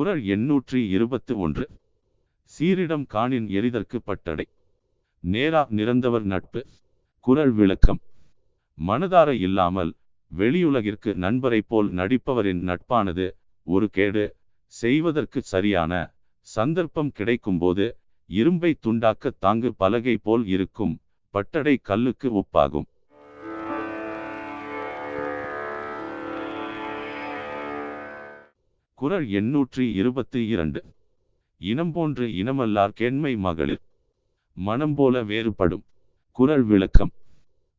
குரல் எண்ணூற்றி இருபத்து ஒன்று. சீரிடம் காணின் எரிதற்கு பட்டடை. நேரா நிறந்தவர் நட்பு. குரல் விளக்கம். மனதார இல்லாமல் வெளியுலகிற்கு நண்பரைப் போல் நடிப்பவரின் நட்பானது ஒரு கேடு. செய்வதற்கு சரியான சந்தர்ப்பம் கிடைக்கும்போது இரும்பை துண்டாக்க தாங்கு பலகை போல் இருக்கும் பட்டடை கல்லுக்கு ஒப்பாகும். குரல் எண்ணூற்றி இருபத்தி இரண்டு. இனம் போன்று இனமல்லார் கேண்மை மகளிர். மனம் போல வேறுபடும். குரல் விளக்கம்.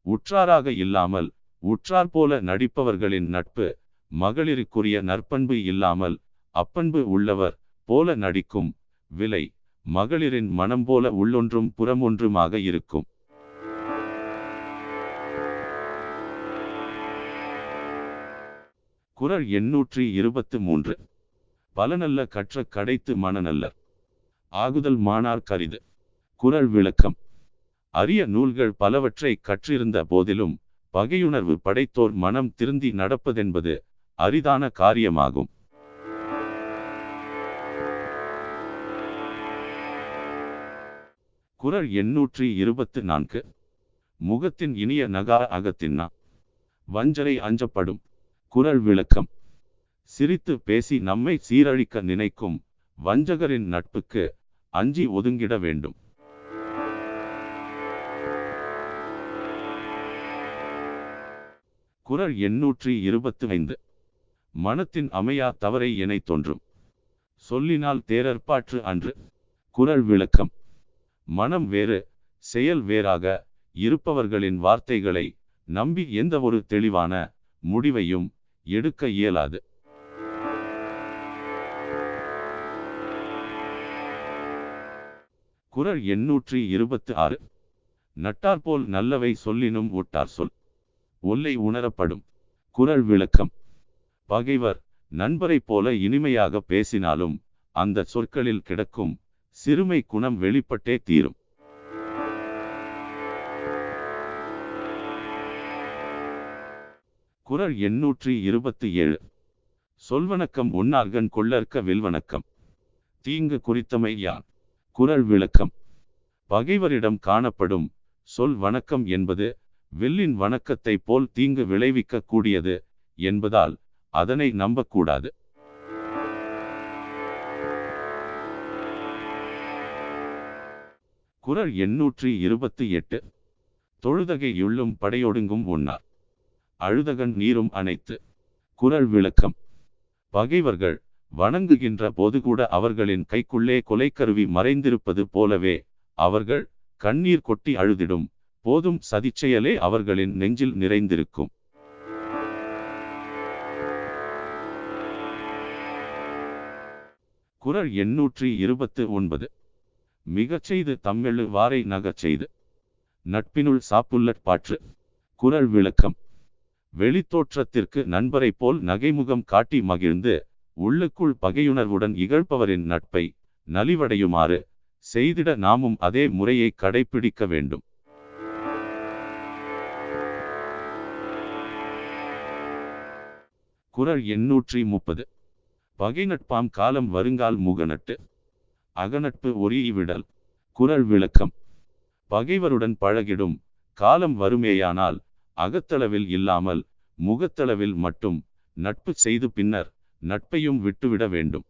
உற்றாராக இல்லாமல் உற்றார் போல நடிப்பவர்களின் நட்பு மகளிருக்குரிய நற்பண்பு இல்லாமல் அப்பண்பு உள்ளவர் போல நடிக்கும் விலை மகளிரின் மனம் போல உள்ளொன்றும் புறமொன்றுமாக இருக்கும். குரல் எண்ணூற்றி இருபத்து மூன்று. பலனல்ல கற்ற கடைத்து மனநல்லர் ஆகுதல் மானார் கரிது. குரல் விளக்கம். அரிய நூல்கள் பலவற்றை கற்றிருந்த போதிலும் பகையுணர்வு படைத்தோர் மனம் திருந்தி நடப்பதென்பது அரிதான காரியமாகும். குரல் எண்ணூற்றி இருபத்து நான்கு. முகத்தின் இனிய நகா அகத்தின்னா. வஞ்சரை அஞ்சப்படும். குரல் விளக்கம். சிரித்து பேசி நம்மை சீரழிக்க நினைக்கும் வஞ்சகரின் நட்புக்கு அஞ்சி ஒதுங்கிட வேண்டும். குறள் எண்ணூற்றி இருபத்து ஐந்து மனத்தின் அமையா தவறை என தோன்றும். சொல்லினால் தேரற்பாற்று அன்று. குரல் விளக்கம். மனம் வேறு செயல் வேறாக இருப்பவர்களின் வார்த்தைகளை நம்பி எந்த ஒரு தெளிவான முடிவையும் எடுக்க இயலாது. குரல் எண்ணூற்றி இருபத்து ஆறு நட்டார்போல் நல்லவை சொல்லினும் ஒட்டார் சொல். ஒல்லை உணரப்படும். குரல் விளக்கம். பகைவர் நண்பரைப் போல இனிமையாக பேசினாலும் அந்த சொற்களில் கிடக்கும் சிறுமை குணம் வெளிப்பட்டே தீரும். குறள் எண்ணூற்றி இருபத்தி ஏழு சொல்வணக்கம் உன்னார்கன் கொள்ளற்க வில்வணக்கம். தீங்கு குறித்தமை யான்? குரல் விளக்கம் பகைவரிடம் காணப்படும் சொல் வணக்கம் என்பது வில்லின் வணக்கத்தை போல் தீங்கு விளைவிக்க கூடியது என்பதால் அதனை நம்பக்கூடாது. குறள் எண்ணூற்றி இருபத்தி எட்டு. தொழுதகை யுள்ளும் படையொடுங்கும் உன்னார் அழுதகன் நீரும் அனைத்து குரல் விளக்கம் பகைவர்கள் வணங்குகின்ற போது கூட அவர்களின் கைக்குள்ளே கொலைக்கருவி மறைந்திருப்பது போலவே அவர்கள் கண்ணீர் கொட்டி அழுதிடும். போதும் சதிச்செயலே அவர்களின் நெஞ்சில் நிறைந்திருக்கும். குறள் எண்ணூற்றி இருபத்து ஒன்பது. மிகச் செய்து தம்மெழு வாரை நகச் செய்து. நட்பினுள் சாப்புள்ளற் பாற்று. குரல் விளக்கம். வெளித்தோற்றத்திற்கு நண்பரைப் போல் நகைமுகம் காட்டி மகிழ்ந்து உள்ளுக்குள் பகையுணர்வுடன் இகழ்பவரின் நட்பை நலிவடையுமாறு செய்திட நாமும் அதே முறையை கடைபிடிக்க வேண்டும். குறள் எண்ணூற்றி முப்பது பகை நட்பாம் காலம் வருங்கால் முகநட்டு. அகநட்பு ஒரியிவிடல் குரல் விளக்கம். பகைவருடன் பழகிடும். காலம் வருமேயானால் அகத்தளவில் இல்லாமல் முகத்தளவில் மட்டும் நட்பு செய்து பின்னர் நட்பையும் விட்டுவிட வேண்டும்.